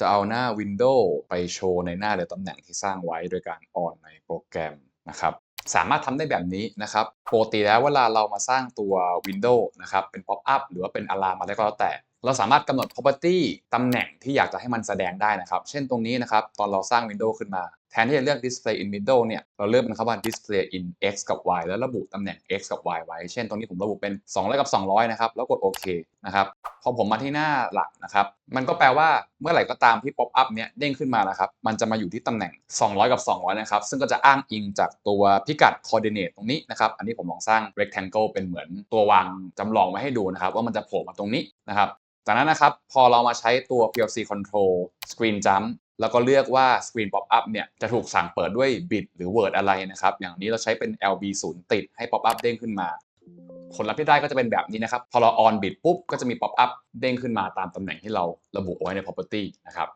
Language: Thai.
จะเอาหน้า Windows ไปโชว์ในหน้าหรือตำแหน่งที่สร้างไว้โดยการออนในโปรแกรมนะครับสามารถทำได้แบบนี้นะครับปกติแล้วเวลาเรามาสร้างตัว Windows นะครับเป็น Pop up หรือว่าเป็น Alarm อะไรก็แล้วแต่ เราสามารถกำหนด property ตำแหน่งที่อยากจะให้มันแสดงได้นะครับ เช่นตรงนี้นะครับ ตอนเราสร้าง Windows ขึ้นมา ทนที่จะเลือก display in middle เนี่ย เราเลือกเป็นคำว่า display in x กับ y แล้วระบุตำแหน่ง x กับ y ไว้ เช่น ตรงนี้ผมระบุเป็น 200 กับ 200 นะครับ แล้วกดโอเคนะครับ พอผมมาที่หน้าหลักนะครับ มันก็แปลว่าเมื่อไหร่ก็ตามที่ pop up เนี่ยเด้งขึ้นมานะครับ มันจะมาอยู่ที่ตำแหน่ง 200 กับ 200 นะครับ ซึ่งก็จะอ้างอิงจากตัวพิกัด coordinate ตรงนี้นะครับ อันนี้ผมลองสร้าง rectangle เป็นเหมือนตัววางจำลองมาให้ดูนะครับ ว่ามันจะโผล่มาตรงนี้นะครับ จากนั้นนะครับ พอเรามาใช้ตัว PLC control screen jump แล้วก็เลือกว่า screen pop up เนี่ยจะถูกสั่งเปิดด้วย bit หรือ word อะไรนะครับ อย่างนี้เราใช้เป็น LB 0ติดให้ pop up เด้งขึ้นมา ผลลัพธ์ที่ได้ก็จะเป็นแบบนี้นะครับ พอเรา on bit ปุ๊บ ก็จะมี pop up เด้งขึ้นมาตามตำแหน่งที่เราระบุไว้ใน property นะครับ